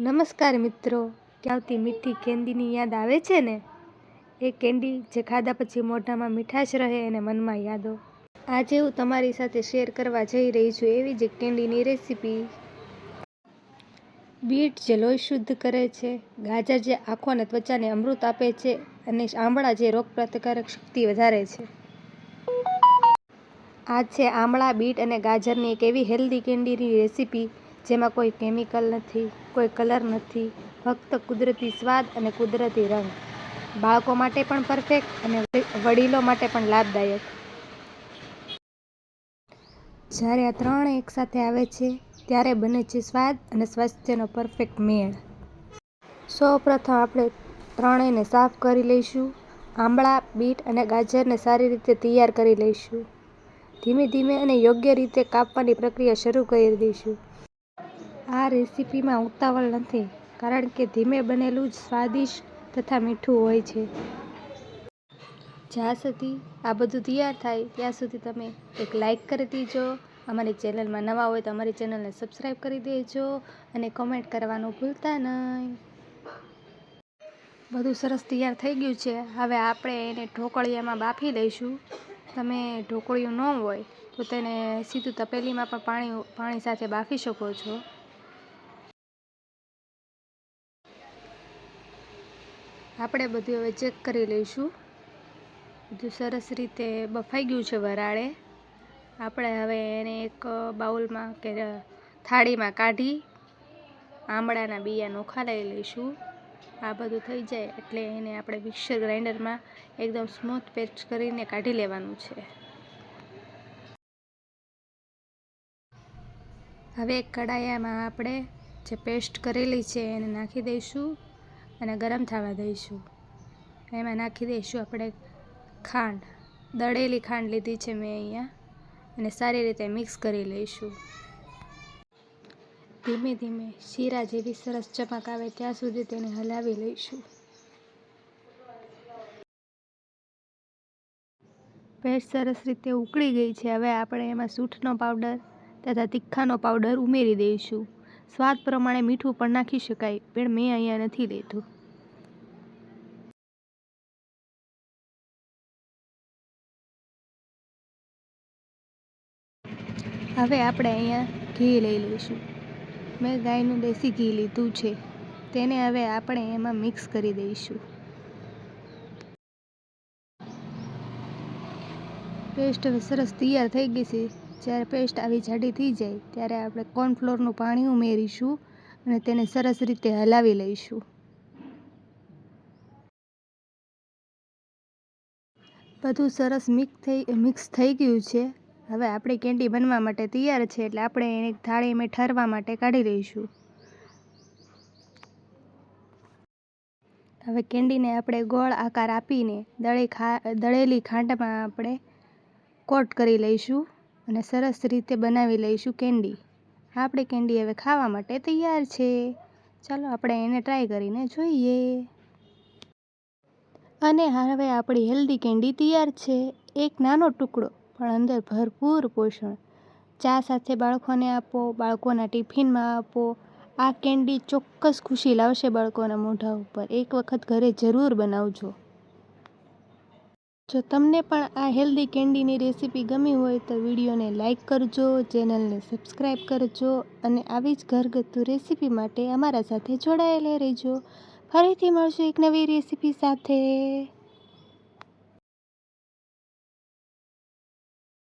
નમસ્કાર મિત્રો. આવતી મીઠી કેન્ડીની યાદ આવે છે ને? એ કેન્ડી જે ખાધા પછી મોઢામાં મીઠાશ રહે અને મનમાં યાદો. આજે હું તમારી સાથે શેર કરવા જઈ રહી છું એવી જ કેન્ડીની રેસીપી. બીટ જે લોહી શુદ્ધ કરે છે, ગાજર જે આંખો અને ત્વચાને અમૃત આપે છે અને આંબળા જે રોગ પ્રતિકારક શક્તિ વધારે છે. આ છે આમળા, બીટ અને ગાજરની એક એવી હેલ્ધી કેન્ડીની રેસીપી જેમાં કોઈ કેમિકલ નથી, કોઈ કલર નથી, ફક્ત કુદરતી સ્વાદ અને કુદરતી રંગ. બાળકો માટે પણ પરફેક્ટ અને વડીલો માટે પણ લાભદાયક. જ્યારે આ ત્રણ એકસાથે આવે છે, ત્યારે બને છે સ્વાદ અને સ્વાસ્થ્યનો પરફેક્ટ મેળ. સૌ પ્રથમ આપણે ત્રણેયને સાફ કરી લઈશું. આંબળા, બીટ અને ગાજરને સારી રીતે તૈયાર કરી લઈશું. ધીમે ધીમે અને યોગ્ય રીતે કાપવાની પ્રક્રિયા શરૂ કરી દઈશું. આ રેસીપીમાં ઉતાવળ નથી, કારણ કે ધીમે બનેલું જ સ્વાદિષ્ટ તથા મીઠું હોય છે. જ્યાં સુધી આ બધું તૈયાર થાય, ત્યાં સુધી તમે એક લાઈક કરી દેજો. અમારી ચેનલમાં નવા હોય તો અમારી ચેનલને સબસ્ક્રાઈબ કરી દેજો અને કોમેન્ટ કરવાનું ભૂલતા નહીં. બધું સરસ તૈયાર થઈ ગયું છે. હવે આપણે એને ઢોકળિયામાં બાફી લઈશું તમે ઢોકળિયું ન હોય તો તેને સીધું તપેલીમાં પણ પાણી પાણી સાથે બાફી શકો છો. આપણે બધું હવે ચેક કરી લઈશું. બધું સરસ રીતે બફાઈ ગયું છે વરાળે. આપણે હવે એને એક બાઉલમાં કે થાળીમાં કાઢી આંબળાના બીયા નોખા લઈ લઈશું. આ બધું થઈ જાય એટલે એને આપણે મિક્સર ગ્રાઇન્ડરમાં એકદમ સ્મૂથ પેસ્ટ કરીને કાઢી લેવાનું છે. હવે કડાયામાં આપણે જે પેસ્ટ કરેલી છે એને નાખી દઈશું. અને ગરમ થવા દઈશું. એમાં નાખી દઈશું આપણે ખાંડ. દળેલી ખાંડ લીધી છે મેં અહીંયા. અને સારી રીતે મિક્સ કરી લઈશું. ધીમે ધીમે શીરા જેવી સરસ ચમક આવે ત્યાં સુધી તેને હલાવી લઈશું. પેસ્ટ સરસ રીતે ઉકળી ગઈ છે. હવે આપણે એમાં સૂંઠનો પાવડર તથા તીખાનો પાવડર ઉમેરી દઈશું. સ્વાદ પ્રમાણે મીઠું પણ નાખી શકાય, પણ મેં અહીંયા નથી લીધું. હવે આપણે અહીંયા ઘી લઈ લઈશું. મેં ગાયનું દેશી ઘી લીધું છે, તેને હવે આપણે એમાં મિક્સ કરી દઈશું. પેસ્ટ સરસ તૈયાર થઈ ગઈ છે. જ્યારે પેસ્ટ આવી જાડી થઈ જાય, ત્યારે આપણે કોર્નફ્લોરનું પાણી ઉમેરીશું અને તેને સરસ રીતે હલાવી લઈશું. બધું સરસ મિક્સ થઈ મિક્સ થઈ ગયું છે. હવે આપણી કેન્ડી બનવા માટે તૈયાર છે, એટલે આપણે એને થાળીમાં ઠરવા માટે કાઢી લઈશું હવે કેન્ડીને આપણે ગોળ આકાર આપીને દળી ખા, દળેલી ખાંડમાં આપણે કોટ કરી લઈશું. અને સરસ રીતે બનાવી લઈશું કેન્ડી. આપણી કેન્ડી હવે ખાવા માટે તૈયાર છે. ચાલો આપણે એને ટ્રાય કરીને જોઈએ. અને હવે આપણી હેલ્ધી કેન્ડી તૈયાર છે. એક નાનો ટુકડો, પણ અંદર ભરપૂર પોષણ. ચા સાથે બાળકોને આપો, બાળકોના ટિફિનમાં આપો. આ કેન્ડી ચોક્કસ ખુશી લાવશે બાળકોના મોઢા ઉપર. એક વખત ઘરે જરૂર બનાવજો. જો તમને પણ આ હેલ્ધી કેન્ડીની રેસીપી ગમી હોય તો વિડીયોને લાઇક કરજો, ચેનલને સબસ્ક્રાઈબ કરજો અને આવી જ ઘરગથ્થુ રેસીપી માટે અમારા સાથે જોડાયેલા રહેજો. ફરીથી મળશું એક નવી રેસીપી સાથે.